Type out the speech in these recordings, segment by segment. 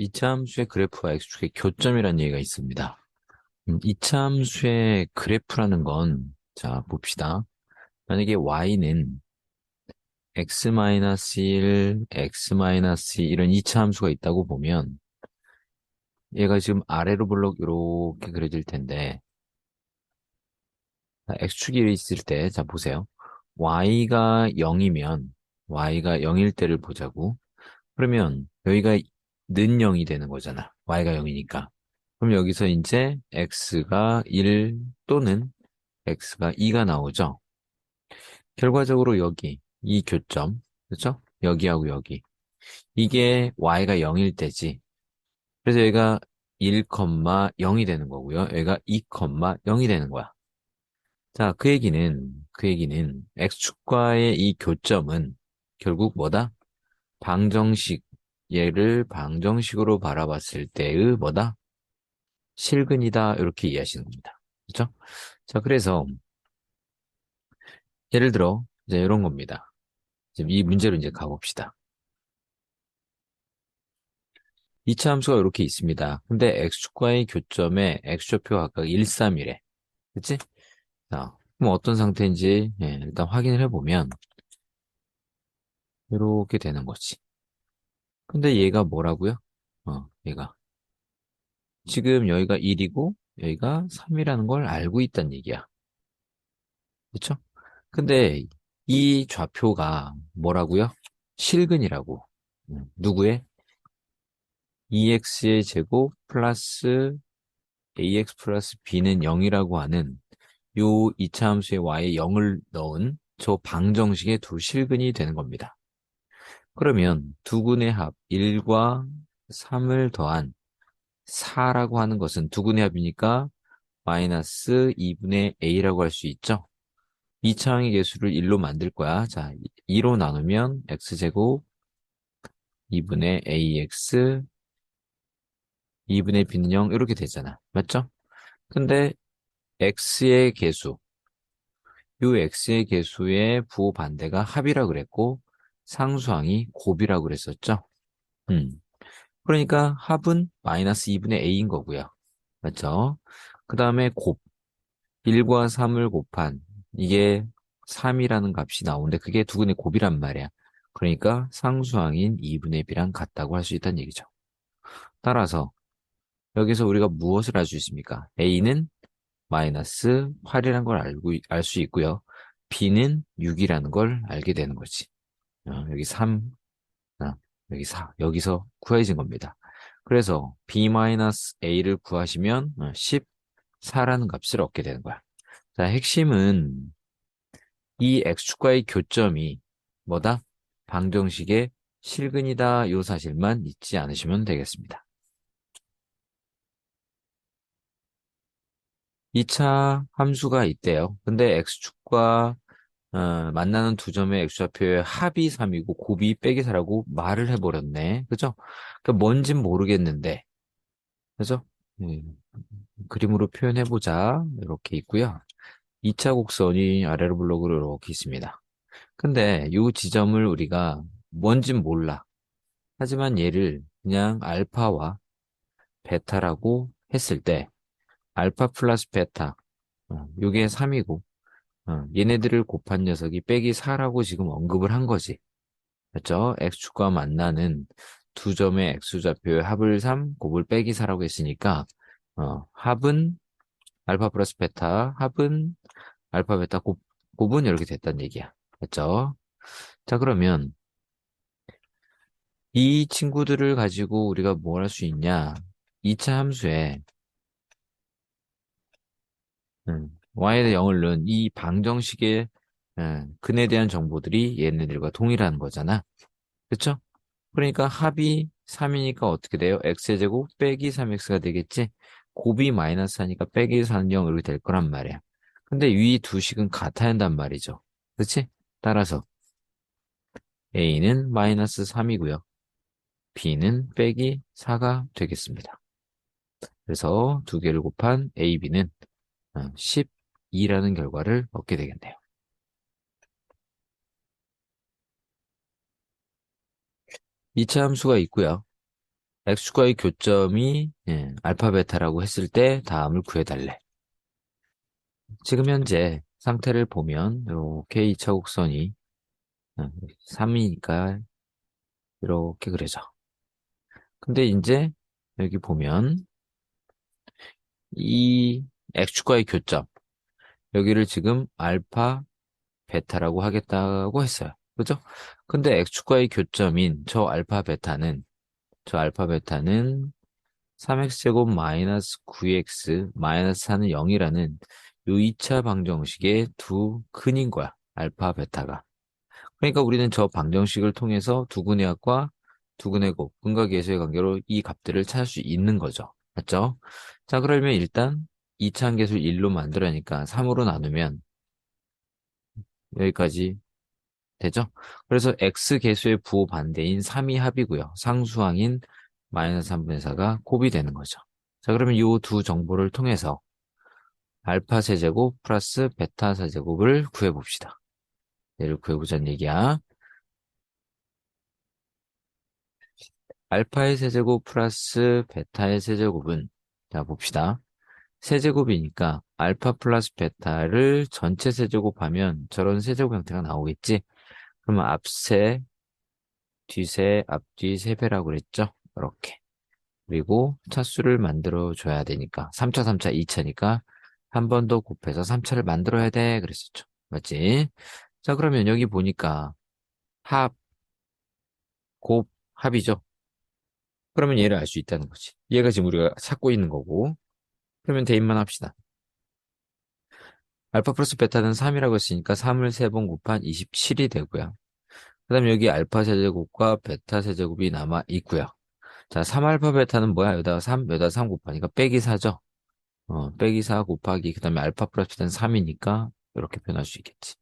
이차 함수의 그래프와 x축의 교점이라는 얘기가 있습니다. 음, 이차 함수의 그래프라는 건, 자, 봅시다. 만약에 y는 x-1, x-2 이런 이차 함수가 있다고 보면 얘가 지금 아래로 블록 이렇게 그려질 텐데 자, x축이 있을 때, 자, 보세요. y가 0이면 y가 0일 때를 보자고. 그러면 여기가 는 0이 되는 거잖아. y가 0이니까. 그럼 여기서 이제 x가 1 또는 x가 2가 나오죠. 결과적으로 여기 이 교점, 그렇죠? 여기하고 여기. 이게 y가 0일 때지. 그래서 여기가 1,0이 되는 거고요. 여기가 2,0이 되는 거야. 자, 그 얘기는, 그 얘기는 x축과의 이 교점은 결국 뭐다? 방정식, 얘를 방정식으로 바라봤을 때의 뭐다? 실근이다. 이렇게 이해하시는 겁니다. 그렇죠? 자, 그래서 예를 들어 이제 이런 겁니다. 지금 이 문제로 이제 가봅시다. 2차 함수가 이렇게 있습니다. 근데 x축과의 교점에 x좌표 각각 1, 3이래. 그치? 자, 그럼 어떤 상태인지 예, 일단 확인을 해보면 이렇게 되는 거지. 근데 얘가 뭐라고요? 어, 얘가 지금 여기가 1이고 여기가 3이라는 걸 알고 있다는 얘기야. 그쵸? 근데 이 좌표가 뭐라고요? 실근이라고. 음, 누구의? 2x의 제곱 플러스 ax 플러스 b는 0이라고 하는 요 이차 함수의 y에 0을 넣은 저 방정식의 두 실근이 되는 겁니다. 그러면 두 군의 합 1과 3을 더한 4라고 하는 것은 두 군의 합이니까 마이너스 2분의 a라고 할 수 있죠. 2차항의 개수를 1로 만들 거야. 자, 2로 나누면 x제곱 2분의 ax 2분의 b는 0 이렇게 되잖아. 맞죠? 근데 x의 개수 요 x의 개수의 부호 반대가 합이라 그랬고 상수항이 곱이라고 그랬었죠. 음. 그러니까 합은 마이너스 2분의 a인 거고요. 맞죠? 그 다음에 곱 1과 3을 곱한 이게 3이라는 값이 나오는데 그게 두근의 곱이란 말이야. 그러니까 상수항인 2분의 b랑 같다고 할 수 있다는 얘기죠. 따라서 여기서 우리가 무엇을 알 수 있습니까? a는 마이너스 8이라는 걸 알고 알 수 있고요. b는 6이라는 걸 알게 되는 거지. 어, 여기 3, 어, 여기 4, 여기서 구해진 겁니다. 그래서 b-a를 구하시면 14라는 어, 값을 얻게 되는 거야. 자, 핵심은 이 x축과의 교점이 뭐다? 방정식의 실근이다. 요 사실만 잊지 않으시면 되겠습니다. 2차 함수가 있대요. 근데 x축과 어, 만나는 두 점의 x좌표의 합이 3이고 곱이 빼기 4라고 말을 해버렸네. 그죠? 그러니까 뭔진 모르겠는데. 그죠? 네. 그림으로 표현해보자. 이렇게 있고요. 2차 곡선이 아래로 블록으로 이렇게 있습니다. 근데 이 지점을 우리가 뭔진 몰라. 하지만 얘를 그냥 알파와 베타라고 했을 때 알파 플러스 베타 어, 요게 3이고 어, 얘네들을 곱한 녀석이 빼기 4라고 지금 언급을 한 거지. 맞죠? x축과 만나는 두 점의 x좌표의 합을 3, 곱을 빼기 4라고 했으니까 어, 합은 알파 플러스 베타, 합은 알파 베타 곱, 곱은 이렇게 됐다는 얘기야. 맞죠? 자 그러면 이 친구들을 가지고 우리가 뭘 할 수 있냐? 2차 함수에 음, Y의 영을 넣은 이 방정식의 예, 근에 대한 정보들이 얘네들과 동일한 거잖아. 그쵸? 그러니까 합이 3이니까 어떻게 돼요? x의 제곱 빼기 3x가 되겠지? 곱이 마이너스 하니까 빼기 3영 이렇게 될 거란 말이야. 근데 위 두 식은 같아야 한단 말이죠. 그치? 따라서 a는 마이너스 3이고요. b는 빼기 4가 되겠습니다. 그래서 두 개를 곱한 ab는 10 어, 2라는 결과를 얻게 되겠네요. 이차 함수가 있고요. x과의 교점이 예, 알파베타라고 했을 때 다음을 구해달래. 지금 현재 상태를 보면 이렇게 2차 곡선이 3이니까 어, 이렇게 그려져. 근데 이제 여기 보면 이 x과의 교점, 여기를 지금 알파 베타라고 하겠다고 했어요. 그죠? 근데 x축과의 교점인 저 알파 베타는 저 알파 베타는 3x제곱 마이너스 9x 마이너스 4는 0이라는 요 2차 방정식의 두 근인 거야. 알파 베타가. 그러니까 우리는 저 방정식을 통해서 두근의 합과 두근의 곱, 근과 계수의 관계로 이 값들을 찾을 수 있는 거죠. 맞죠? 자, 그러면 일단 2차 함계수를 1로 만들어니까 3으로 나누면 여기까지 되죠? 그래서 x 계수의 부호 반대인 3이 합이고요. 상수항인 마이너스 3분의 4가 곱이 되는 거죠. 자, 그러면 이 두 정보를 통해서 알파 세제곱 플러스 베타 세제곱을 구해봅시다. 얘를 구해보자는 얘기야. 알파의 세제곱 플러스 베타의 세제곱은 자 봅시다. 세제곱이니까 알파 플러스 베타를 전체 세제곱하면 저런 세제곱 형태가 나오겠지? 그러면 앞세, 뒤세, 앞뒤 세 배라고 그랬죠? 이렇게. 그리고 차수를 만들어 줘야 되니까 3차, 3차, 2차니까 한 번 더 곱해서 3차를 만들어야 돼 그랬었죠. 맞지? 자 그러면 여기 보니까 합, 곱, 합이죠. 그러면 얘를 알 수 있다는 거지. 얘가 지금 우리가 찾고 있는 거고. 그러면 대입만 합시다. 알파 플러스 베타는 3이라고 했으니까 3을 3번 곱한 27이 되고요. 그 다음에 여기 알파 세제곱과 베타 세제곱이 남아 있고요. 자, 3알파 베타는 뭐야? 여기다가 3, 여기다가 3 곱하니까 빼기 4죠? 어, 빼기 4 곱하기, 그 다음에 알파 플러스 베타는 3이니까 이렇게 표현할 수 있겠지.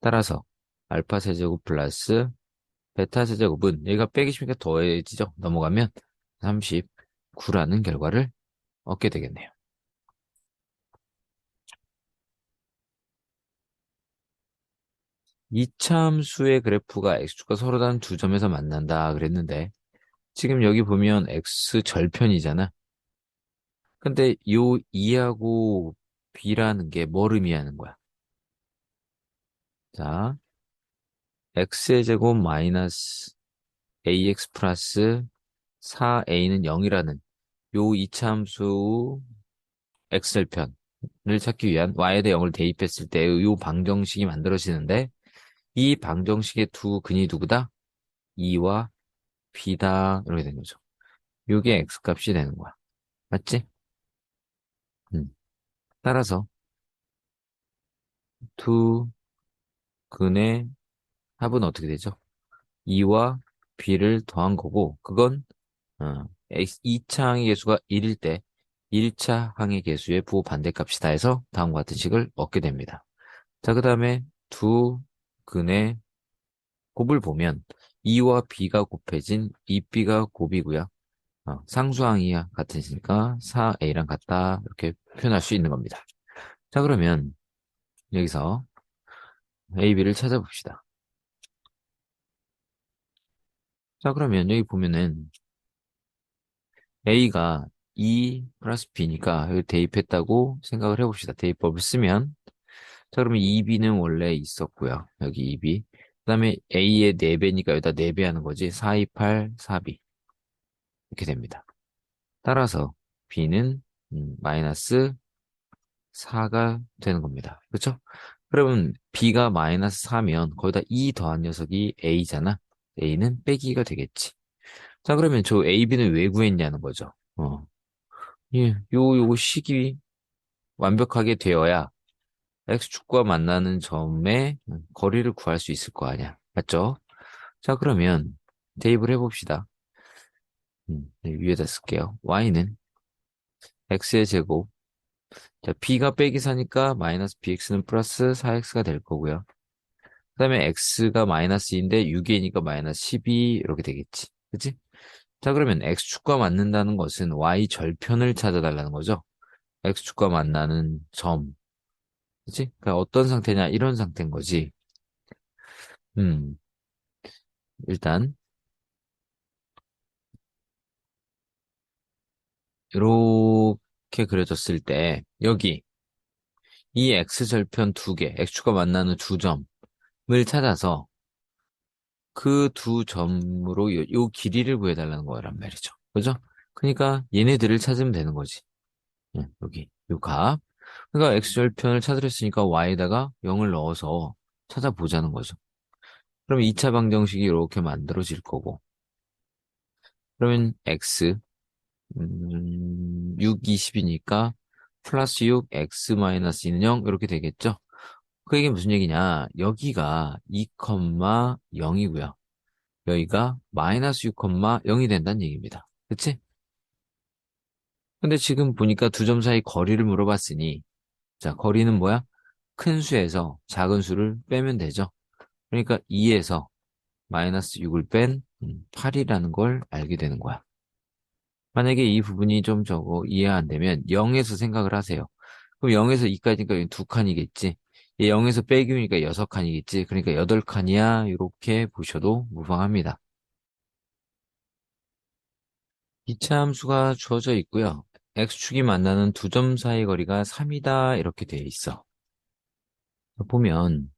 따라서 알파 세제곱 플러스 베타 세제곱은 얘가 빼기 10이니까 더해지죠? 넘어가면 39라는 결과를 얻게 되겠네요. 이차함수의 그래프가 x축과 서로 다른 두 점에서 만난다 그랬는데 지금 여기 보면 x 절편이잖아. 근데 요 2하고 b라는 게 뭘 의미하는 거야? 자, x의 제곱 마이너스 ax 플러스 4a는 0이라는 요 이차함수 x절편을 찾기 위한 y에 대해 0을 대입했을 때 요 방정식이 만들어지는데 이 방정식의 두 근이 누구다? 2와 b다 이렇게 된 거죠. 요게 x값이 되는 거야. 맞지? 음. 따라서 두 근의 합은 어떻게 되죠? 2와 b를 더한 거고 그건 어, 2차 항의 개수가 1일 때 1차 항의 개수의 부호 반대값이다 해서 다음과 같은 식을 얻게 됩니다. 자, 그 다음에 두 근의 곱을 보면 2와 b가 곱해진 2b가 곱이고요. 어, 상수항이야 같으니까 4a랑 같다 이렇게 표현할 수 있는 겁니다. 자, 그러면 여기서 a, b를 찾아봅시다. 자, 그러면 여기 보면은 A가 2 플러스 B니까 여기 대입했다고 생각을 해봅시다. 대입법을 쓰면 자 그러면 2B는 원래 있었고요. 여기 2B 그 다음에 A의 4배니까 여기다 4배 하는 거지. 4, 2, 8, 4B 이렇게 됩니다. 따라서 B는 음, 마이너스 4가 되는 겁니다. 그렇죠? 그러면 B가 마이너스 4면 거기다 2 더한 녀석이 A잖아. A는 빼기가 되겠지. 자, 그러면 저 AB는 왜 구했냐는 거죠. 어. 예, 요, 요 식이 완벽하게 되어야 X축과 만나는 점의 거리를 구할 수 있을 거 아니야. 맞죠? 자, 그러면 대입을 해봅시다. 음, 네, 위에다 쓸게요. Y는 X의 제곱. 자, B가 빼기 4니까 마이너스 BX는 플러스 4X가 될 거고요. 그 다음에 X가 마이너스인데 6이니까 마이너스 12 이렇게 되겠지. 그치? 자, 그러면 x축과 맞는다는 것은 y 절편을 찾아달라는 거죠. x축과 만나는 점. 그치? 그러니까 어떤 상태냐, 이런 상태인 거지. 음, 일단, 이렇게 그려졌을 때 여기 이 x절편 두 개, x축과 만나는 두 점을 찾아서 그 두 점으로 요, 요 길이를 구해달라는 거란 말이죠. 그죠? 그러니까 얘네들을 찾으면 되는 거지. 예, 여기 요 값. 그러니까 x절편을 찾으려 했으니까 y에다가 0을 넣어서 찾아보자는 거죠. 그러면 2차 방정식이 이렇게 만들어질 거고. 그러면 x 음, 6, 20이니까 플러스 6, x 마이너스 2는 0 이렇게 되겠죠? 그 얘기 무슨 얘기냐? 여기가 2,0이고요. 여기가 마이너스 6,0이 된다는 얘기입니다. 그치? 근데 지금 보니까 두 점 사이 거리를 물어봤으니 자, 거리는 뭐야? 큰 수에서 작은 수를 빼면 되죠. 그러니까 2에서 마이너스 6을 뺀 8이라는 걸 알게 되는 거야. 만약에 이 부분이 좀 저거 이해 안 되면 0에서 생각을 하세요. 그럼 0에서 2까지니까 두 칸이겠지. 0에서 빼기니까 6칸이겠지. 그러니까 8칸이야. 이렇게 보셔도 무방합니다. 2차 함수가 주어져 있고요. X축이 만나는 두 점 사이 거리가 3이다. 이렇게 되어 있어. 보면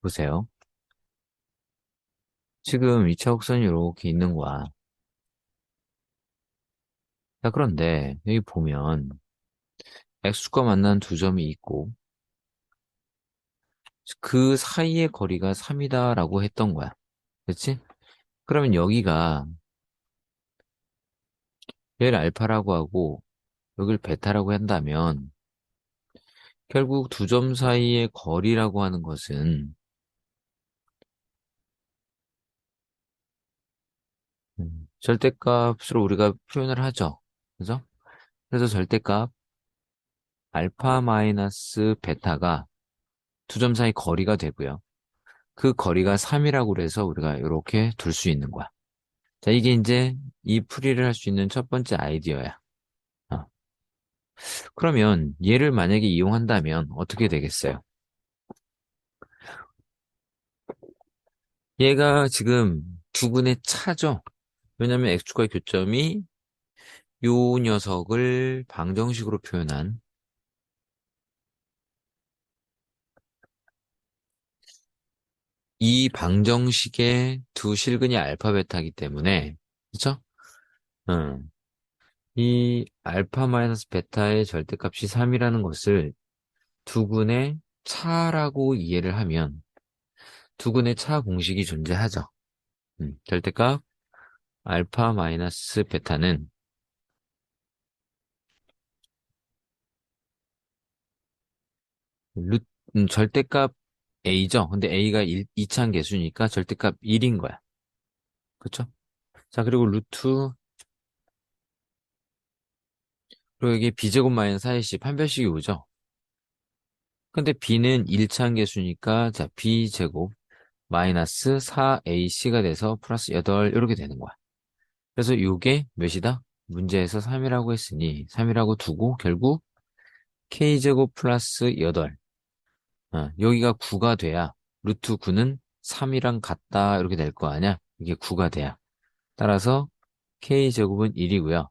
보세요. 지금 2차 곡선이 이렇게 있는 거야. 자, 그런데 여기 보면 x축과 만난 두 점이 있고 그 사이의 거리가 3이다라고 했던 거야. 그렇지? 그러면 여기가 얘를 알파라고 하고 여기를 베타라고 한다면 결국 두 점 사이의 거리라고 하는 것은 음, 절대값으로 우리가 표현을 하죠. 그죠? 그래서 절대값 알파 마이너스 베타가 두 점 사이 거리가 되고요. 그 거리가 3이라고 그래서 우리가 이렇게 둘 수 있는 거야. 자, 이게 이제 이 풀이를 할 수 있는 첫 번째 아이디어야. 어. 그러면 얘를 만약에 이용한다면 어떻게 되겠어요? 얘가 지금 두근의 차죠? 왜냐면 x축과의 교점이 요 녀석을 방정식으로 표현한 이 방정식의 두 실근이 알파 베타이기 때문에 그쵸? 음. 이 알파 마이너스 베타의 절대값이 3이라는 것을 두근의 차라고 이해를 하면 두근의 차 공식이 존재하죠. 음, 절대값 알파 마이너스 베타는 루, 음, 절대값 A죠. 근데 A가 1, 2차항 계수니까 절대값 1인 거야. 그쵸? 자, 그리고 루트 그리고 여기 B제곱 마이너스 4AC 판별식이 오죠. 근데 B는 1차항 계수니까 자, B제곱 마이너스 4AC가 돼서 플러스 8 이렇게 되는 거야. 그래서 이게 몇이다? 문제에서 3이라고 했으니 3이라고 두고 결국 K제곱 플러스 8 어, 여기가 9가 돼야 루트 9는 3이랑 같다 이렇게 될 거 아니야? 이게 9가 돼야. 따라서 K제곱은 1이고요.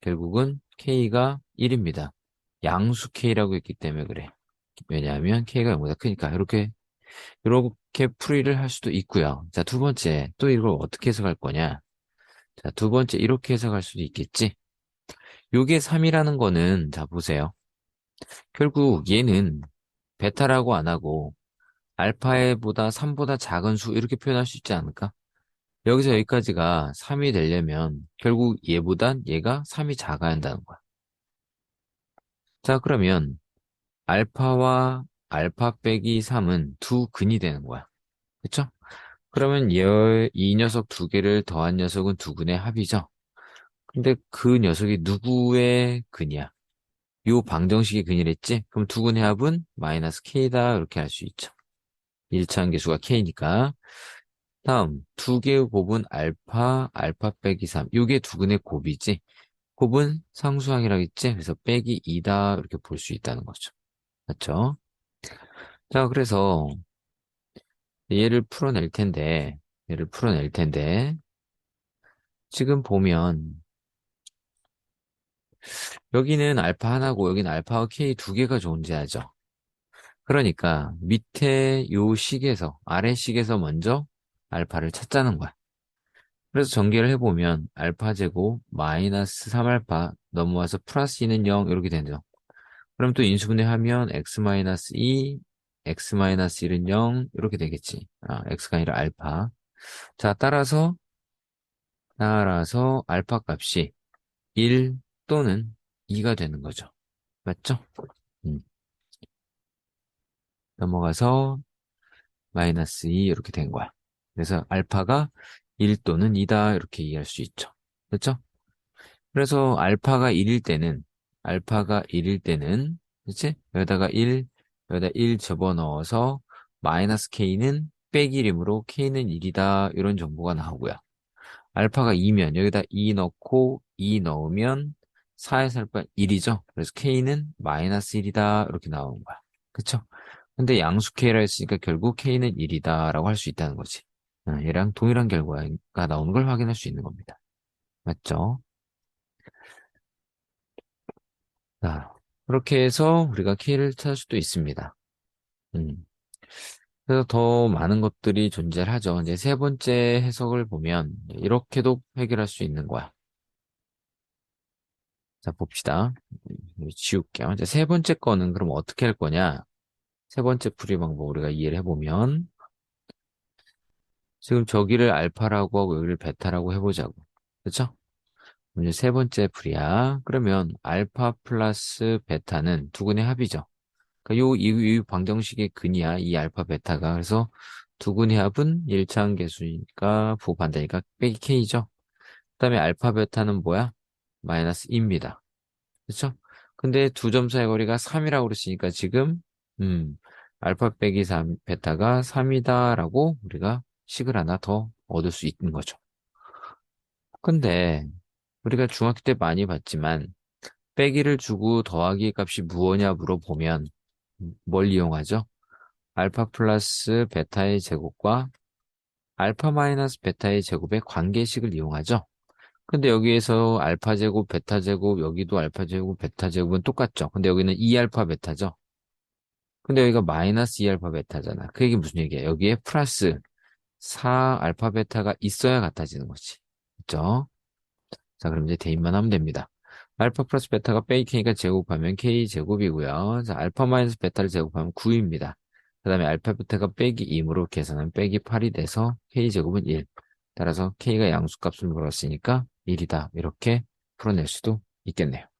결국은 K가 1입니다. 양수 K라고 했기 때문에 그래. 왜냐하면 K가 0보다 크니까 이렇게 이렇게 풀이를 할 수도 있고요. 자, 두 번째 또 이걸 어떻게 해석할 거냐? 자, 두 번째 이렇게 해석할 수도 있겠지. 요게 3이라는 거는 자, 보세요. 결국 얘는 베타라고 안 하고 알파에보다 3보다 작은 수 이렇게 표현할 수 있지 않을까? 여기서 여기까지가 3이 되려면 결국 얘보단 얘가 3이 작아야 한다는 거야. 자, 그러면 알파와 알파 빼기 3은 두 근이 되는 거야. 그쵸? 그러면 얘, 이 녀석 두 개를 더한 녀석은 두 근의 합이죠. 근데 그 녀석이 누구의 근이야? 요 방정식의 근이랬지? 그럼 두 근의 합은 마이너스 k다 이렇게 할 수 있죠. 1차 함계수가 k니까 다음 두 개의 곱은 알파, 알파 빼기 3. 요게 두 근의 곱이지. 곱은 상수항이라겠지? 그래서 빼기 2다 이렇게 볼 수 있다는 거죠. 맞죠? 자, 그래서 얘를 풀어낼 텐데, 얘를 풀어낼 텐데, 지금 보면 여기는 알파 하나고 여기는 알파와 K 두 개가 존재하죠. 그러니까 밑에 요 식에서 아래 식에서 먼저 알파를 찾자는 거야. 그래서 전개를 해보면 알파 제곱 마이너스 3알파 넘어와서 플러스 2는 0 이렇게 되죠. 그럼 또 인수분해하면 x 마이너스 2, x 마이너스 1은 0 이렇게 되겠지. 아, x가 아니라 알파. 자, 따라서 따라서 알파 값이 1 또는 2가 되는 거죠. 맞죠? 음. 넘어가서 마이너스 2 이렇게 된 거야. 그래서 알파가 1 또는 2다 이렇게 이해할 수 있죠. 그렇죠? 그래서 알파가 1일 때는 알파가 1일 때는 그렇지? 여기다가 1 여기다 1 집어넣어서 마이너스 k는 빼기 1이므로 k는 1이다 이런 정보가 나오고요. 알파가 2면 여기다 2 넣고 2 넣으면 4에서 알파 1이죠. 그래서 k는 마이너스 1이다 이렇게 나오는 거야. 그쵸? 근데 양수 k라 했으니까 결국 k는 1이다 라고 할 수 있다는 거지. 어, 얘랑 동일한 결과가 나오는 걸 확인할 수 있는 겁니다. 맞죠? 자, 그렇게 해서 우리가 k를 찾을 수도 있습니다. 음. 그래서 더 많은 것들이 존재하죠. 이제 세 번째 해석을 보면 이렇게도 해결할 수 있는 거야. 자, 봅시다. 지울게요. 이제 세 번째 거는 그럼 어떻게 할 거냐? 세 번째 풀이 방법 우리가 이해를 해보면 지금 저기를 알파라고 하고 여기를 베타라고 해보자고. 그렇죠? 이제 세 번째 풀이야. 그러면 알파 플러스 베타는 두 근의 합이죠. 그러니까 요, 이, 이 방정식의 근이야. 이 알파 베타가. 그래서 두 근의 합은 1차항 계수니까 부반대니까 빼기 k죠. 그 다음에 알파 베타는 뭐야? 마이너스 2입니다. 그렇죠? 근데 두 점 사이 거리가 3이라고 그랬으니까 지금 음, 알파 빼기 3, 베타가 3이다라고 우리가 식을 하나 더 얻을 수 있는 거죠. 근데 우리가 중학교 때 많이 봤지만 빼기를 주고 더하기 값이 무엇냐 물어보면 뭘 이용하죠? 알파 플러스 베타의 제곱과 알파 마이너스 베타의 제곱의 관계식을 이용하죠. 근데 여기에서 알파 제곱, 베타 제곱, 여기도 알파 제곱, 베타 제곱은 똑같죠. 근데 여기는 2알파 베타죠. 근데 여기가 마이너스 2알파 베타잖아. 그 얘기 무슨 얘기야? 여기에 플러스 4알파 베타가 있어야 같아지는 거지. 그죠? 자, 그럼 이제 대입만 하면 됩니다. 알파 플러스 베타가 빼기 k가 제곱하면 k 제곱이고요. 자, 알파 마이너스 베타를 제곱하면 9입니다. 그 다음에 알파 베타가 빼기 2으로 계산하면 빼기 8이 돼서 k 제곱은 1. 따라서 k가 양수값을 물었으니까 1이다. 이렇게 풀어낼 수도 있겠네요.